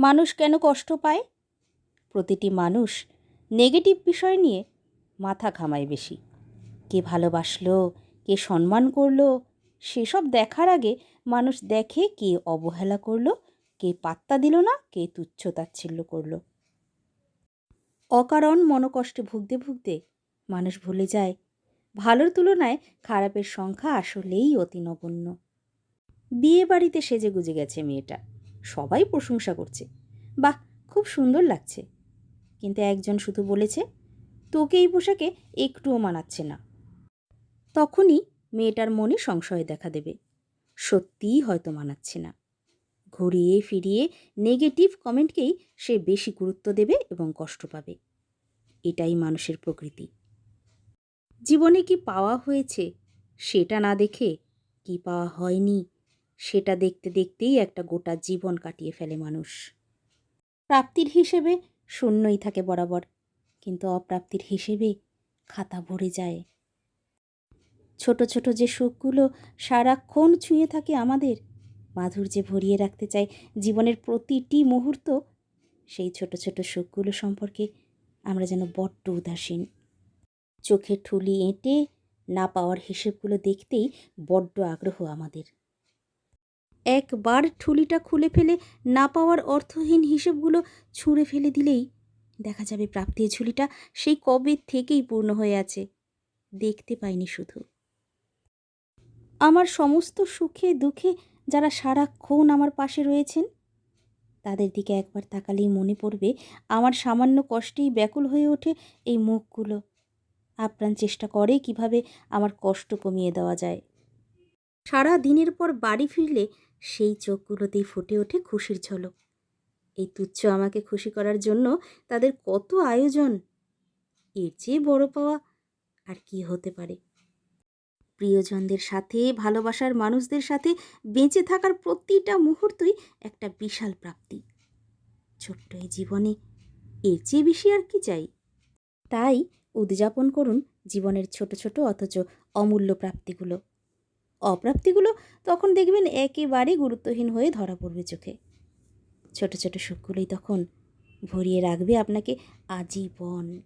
মানুষ কেন কষ্ট পায়? প্রতিটি মানুষ নেগেটিভ বিষয় নিয়ে মাথা ঘামায় বেশি। কে ভালোবাসলো, কে সম্মান করল, সেসব দেখার আগে মানুষ দেখে কে অবহেলা করল, কে পাত্তা দিল না, কে তুচ্ছ তাচ্ছিল্য করল। অকারণ মনকষ্টে ভুগতে ভুগতে মানুষ ভুলে যায়। ভালোর তুলনায় খারাপের সংখ্যা আসলেই অতি নগণ্য। বিয়ে বাড়িতে সেজে গুজে গেছে মেয়েটা। সবাই প্রশংসা করছে। বাহ, খুব সুন্দর লাগছে। কিন্তু একজন শুধু বলেছে, তোকে এই পোশাকে একটুও মানাচ্ছে না। তখনই মেয়েটার মনে সংশয় দেখা দেবে। সত্যিই হয়তো মানাচ্ছে না। ঘুরিয়ে ফিরিয়ে নেগেটিভ কমেন্টকেই সে বেশি গুরুত্ব দেবে এবং কষ্ট পাবে। এটাই মানুষের প্রকৃতি। জীবনে কি পাওয়া হয়েছে, সেটা না দেখে কি পাওয়া হয়নি সেটা দেখতে দেখতেই একটা গোটা জীবন কাটিয়ে ফেলে মানুষ। প্রাপ্তির হিসেবে শূন্যই থাকে বরাবর, কিন্তু অপ্রাপ্তির হিসেবে খাতা ভরে যায়। ছোট ছোট যে সুখগুলো সারাক্ষণ ছুঁয়ে থাকে আমাদের, মাধুর্যে ভরিয়ে রাখতে চাই জীবনের প্রতিটি মুহূর্ত, সেই ছোট ছোট সুখগুলো সম্পর্কে আমরা যেন বড্ড উদাসীন। চোখে ঠুলি এঁটে না পাওয়ার হিসেবগুলো দেখতেই বড্ড আগ্রহ আমাদের। একবার ঠুলিটা খুলে ফেলে না পাওয়ার অর্থহীন হিসেবগুলো ছুঁড়ে ফেলে দিলেই দেখা যাবে প্রাপ্তির ঝুলিটা সেই কবে থেকেই পূর্ণ হয়ে আছে। দেখতে পাইনি শুধু। আমার সমস্ত সুখে দুঃখে যারা সারাক্ষণ আমার পাশে রয়েছেন, তাদের দিকে একবার তাকালেই মনে পড়বে আমার সামান্য কষ্টেই ব্যাকুল হয়ে ওঠে এই মুখগুলো। আপ্রাণ চেষ্টা করে কীভাবে আমার কষ্ট কমিয়ে দেওয়া যায়। সারা দিনের পর বাড়ি ফিরলে সেই চোখগুলোতেই ফুটে ওঠে খুশির ঝলক। এই তুচ্ছ আমাকে খুশি করার জন্য তাদের কত আয়োজন? এর চেয়ে বড় পাওয়া আর কি হতে পারে? প্রিয়জনদের সাথে, ভালোবাসার মানুষদের সাথে বেঁচে থাকার প্রতিটা মুহূর্তই একটা বিশাল প্রাপ্তি। ছোট্ট এই জীবনে এর চেয়ে বেশি আর কি চাই? তাই উদযাপন করুন জীবনের ছোট ছোট অথচ অমূল্য প্রাপ্তিগুলো। অপ্রাপ্তিগুলো তখন দেখবেন একেবারে গুরুত্বহীন হয়ে ধরা পড়বে চোখে। ছোট ছোট সুখগুলোই তখন ভরিয়ে রাখবে আপনাকে আজীবন।